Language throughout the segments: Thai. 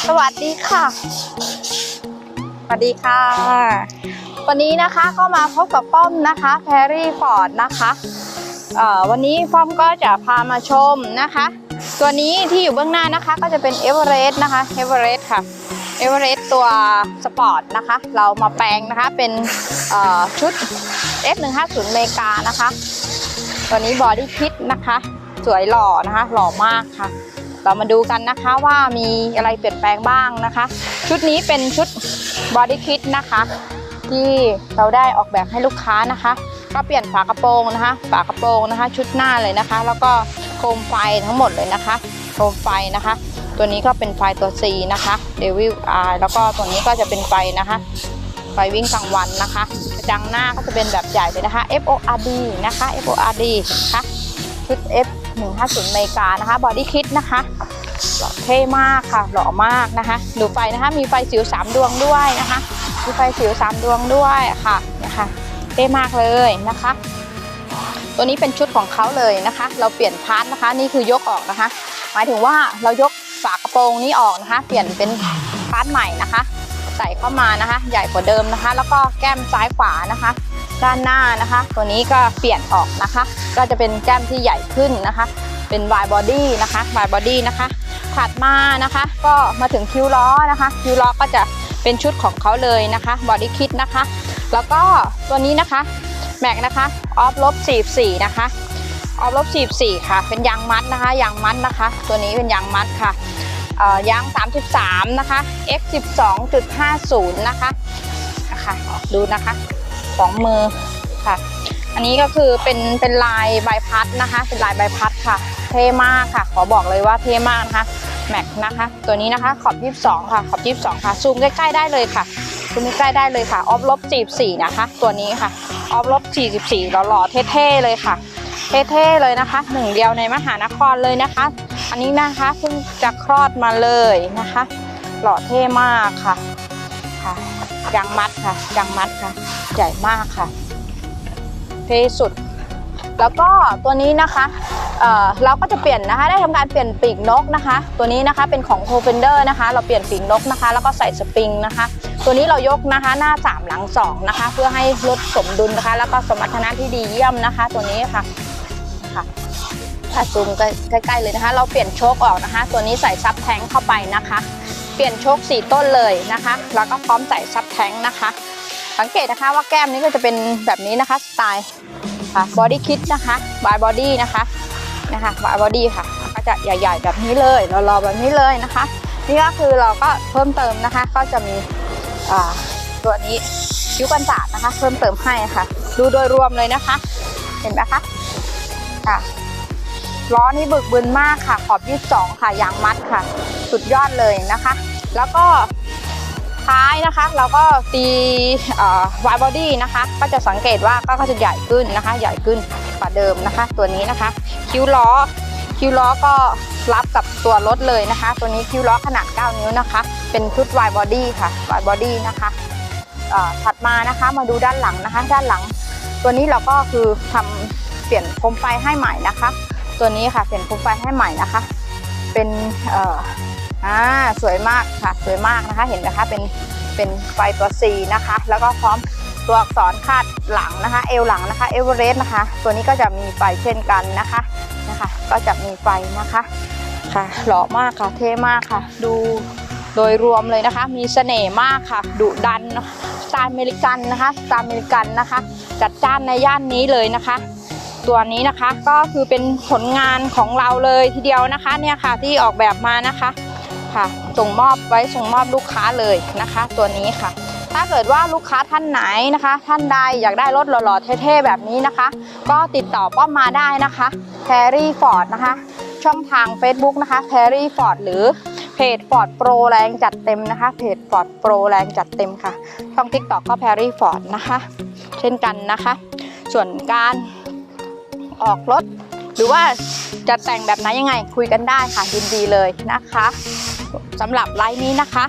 สวัสดีค่ะ สวัสดีค่ะ วันนี้นะคะก็มาพบกับป้อมนะคะแพรรี่ฟอร์ดนะคะเอ่อวันนี้ป้อมก็จะพามาชมนะคะ ตัวนี้ที่อยู่เบื้องหน้านะคะก็จะเป็นเอเวอเรสต์นะคะเอเวอเรสต์ค่ะเอเวอเรสต์ตัวสปอร์ตนะคะ เรามาแปลงนะคะเป็นเอ่อชุด F150 เมกานะคะ ตัวนี้บอดี้คิดนะคะ สวยหล่อนะคะ หล่อมากค่ะ เรามาดูกันนะคะว่ามีอะไรเปลี่ยนแปลงบ้างนะคะ ชุดนี้เป็นชุดบอดี้คิดนะคะ ที่เราได้ออกแบบให้ลูกค้านะคะ ก็เปลี่ยนฝากระโปรงนะคะ ฝากระโปรงนะคะ ชุดหน้าเลยนะคะ แล้วก็โคมไฟทั้งหมดเลยนะคะ โคมไฟนะคะ ตัวนี้ก็เป็นไฟตัว C นะคะ Devil Eye แล้วก็ตัวนี้ก็จะเป็นไฟนะคะไฟวิ่งกลางวันนะคะกระจังหน้าก็จะเป็นแบบใหญ่เลยนะคะ FORD นะคะ FORD นะคะชุด F 150 เมกานะคะบอดี้คิดนะคะหล่อเท่มากค่ะ หล่อมากนะคะดูไฟนะคะ มีไฟสิว 3 ดวงด้วยนะคะ มีไฟสิว 3 ดวงด้วยค่ะนะคะเท่มากเลยนะคะ ตัวนี้เป็นชุดของเขาเลยนะคะ เราเปลี่ยนพาร์ทนะคะ นี่คือยกออกนะคะ หมายถึงว่าเรายกฝากระโปรงนี้ออกนะคะ เปลี่ยนเป็นพาร์ทใหม่นะคะ ใส่เข้ามานะคะ ใหญ่กว่าเดิมนะคะ แล้วก็แก้มซ้ายขวานะคะ ด้านหน้านะคะ ตัวนี้ก็เปลี่ยนออกนะคะ ก็จะเป็นแก้มที่ใหญ่ขึ้นนะคะ เป็นวายบอดี้นะคะวายบอดี้นะคะ ถัดมานะคะ ก็มาถึงคิ้วล้อนะคะ คิ้วล้อก็จะเป็นชุดของเขาเลยนะคะบอดี้คิดนะคะ แล้วก็ตัวนี้นะคะแม็กนะคะออฟลบ44นะคะออฟลบ44ค่ะ เป็นยางมัดนะคะยางมัดนะคะ ตัวนี้เป็นยางมัดค่ะเอ่อยาง 33 นะคะ x 12.50 นะคะนะคะ ดูนะคะ สองมือค่ะ อันนี้ก็คือเป็นเป็นลายใบพัดนะคะ เป็นลายใบพัดค่ะ เท่มากค่ะ ขอบอกเลยว่าเท่มากนะคะแม็กนะคะ ตัวนี้นะคะขอบ 22 ค่ะ ขอบ 22 ค่ะซูมใกล้ๆได้เลยค่ะซูมใกล้ๆได้เลยค่ะออฟลบ44นะคะ ตัวนี้ค่ะออฟลบ44หล่อๆเท่ๆเลยค่ะเท่ๆเลยนะคะหนึ่งเดียวในมหานครเลยนะคะ อันนี้นะคะเพิ่งจะคลอดมาเลยนะคะ หล่อเท่มากค่ะค่ะ ยางมัดค่ะยางมัดค่ะ ใหญ่มากค่ะเท่สุด แล้วก็ตัวนี้นะคะเเราก็จะเปลี่ยนนะคะได้ทำการเปลี่ยนปีกนกนะคะ ตัวนี้นะคะเป็นของ c o f e n d e r นะคะ เราเปลี่ยนปีกนกนะคะ แล้วก็ใส่สปริงนะคะ ตัวนี้เรายกนะคะหน้า 3 หลัง2นะคะ เพื่อให้ลดสมดุลนะคะ แล้วก็สมรรถนะที่ดีเยี่ยมนะคะ ตัวนี้ค่ะค่ะถ้าซูมใกล้ๆเลยนะคะ เราเปลี่ยนโชคออกนะคะ ตัวนี้ใส่ซับแทงเข้าไปนะคะ เปลี่ยนโชค4 ต้นเลยนะคะ แล้วก็พร้อมใส่ซับแทงนะคะ สังเกตนะคะว่าแก้มนี้ก็จะเป็นแบบนี้นะคะสไตล์ค่ะบอดี้คิดนะคะบายบอดี้นะคะนะคะบายบอดี้ค่ะ ก็จะใหญ่ๆแบบนี้เลยรอๆแบบนี้เลยนะคะ นี่ก็คือเราก็เพิ่มเติมนะคะ ก็จะมีอ่าตัวนี้คิ้วกันศาสตร์นะคะ เพิ่มเติมให้ค่ะ ดูโดยรวมเลยนะคะ เห็นไหมคะค่ะ ล้อนี่บึกบึนมากค่ะ ขอบ 22 ค่ะยางมัดค่ะ สุดยอดเลยนะคะ แล้วก็ท้ายนะคะ เราก็ตีวายบอดี้นะคะ ก็จะสังเกตว่าก็จะใหญ่ขึ้นนะคะ ใหญ่ขึ้นกว่าเดิมนะคะ ตัวนี้นะคะ คิ้วล้อ คิ้วล้อก็รับกับตัวรถเลยนะคะ ตัวนี้คิ้วล้อขนาด 9 นิ้วนะคะ เป็นชุดวายบอดี้ค่ะวายบอดี้นะคะถัดมานะคะมาดูด้านหลังนะคะ ด้านหลัง ตัวนี้เราก็คือทำเปลี่ยนโคมไฟให้ใหม่นะคะ ตัวนี้ค่ะเปลี่ยนโคมไฟให้ใหม่นะคะ เป็นเอ่ออ่าสวยมากค่ะ สวยมากนะคะ เห็นไหมคะ เป็น เป็นไฟตัว C นะคะ แล้วก็พร้อมตัวอักษรคาดหลังนะคะ เอวหลังนะคะ เอเวอเรสต์นะคะ ตัวนี้ก็จะมีไฟเช่นกันนะคะ นะคะ ก็จะมีไฟนะคะ ค่ะ หล่อมากค่ะ เท่มากค่ะ ดูโดยรวมเลยนะคะ มีเสน่ห์มากค่ะ ดุดันสไตล์อเมริกันนะคะ สไตล์อเมริกันนะคะ จัดจ้านในย่านนี้เลยนะคะ ตัวนี้นะคะ ก็คือเป็นผลงานของเราเลยทีเดียวนะคะเนี่ยค่ะที่ออกแบบมานะคะค่ะ ส่งมอบไว้ส่งมอบลูกค้าเลยนะคะ ตัวนี้ค่ะ ถ้าเกิดว่าลูกค้าท่านไหนนะคะ ท่านใดอยากได้รถหล่อๆเท่ๆแบบนี้นะคะ ก็ติดต่อป้อมมาได้นะคะแ a รี่ฟอร์ดนะคะ ช่องทาง Facebook นะคะแ a รี่ฟอร์ดหรือเพจ Ford Pro แรงจัดเต็มนะคะเพจ Ford Pro แรงจัดเต็มค่ะช่อง TikTok ก็แ a รี่ฟอร์ดนะคะ เช่นกันนะคะ ส่วนการ ออกรถ หรือว่าจะแต่งแบบไหนยังไงคุยกันได้ค่ะยินดีเลยนะคะสำหรับไลฟ์นี้นะคะ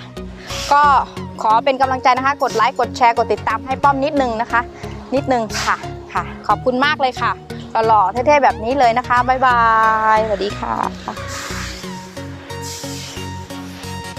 ก็ขอเป็นกำลังใจนะคะ กดไลค์กดแชร์กดติดตามให้ป้อมนิดนึงนะคะ นิดนึงค่ะค่ะ ขอบคุณมากเลยค่ะหล่อๆเท่ๆแบบนี้เลยนะคะบ๊ายบายสวัสดีค่ะ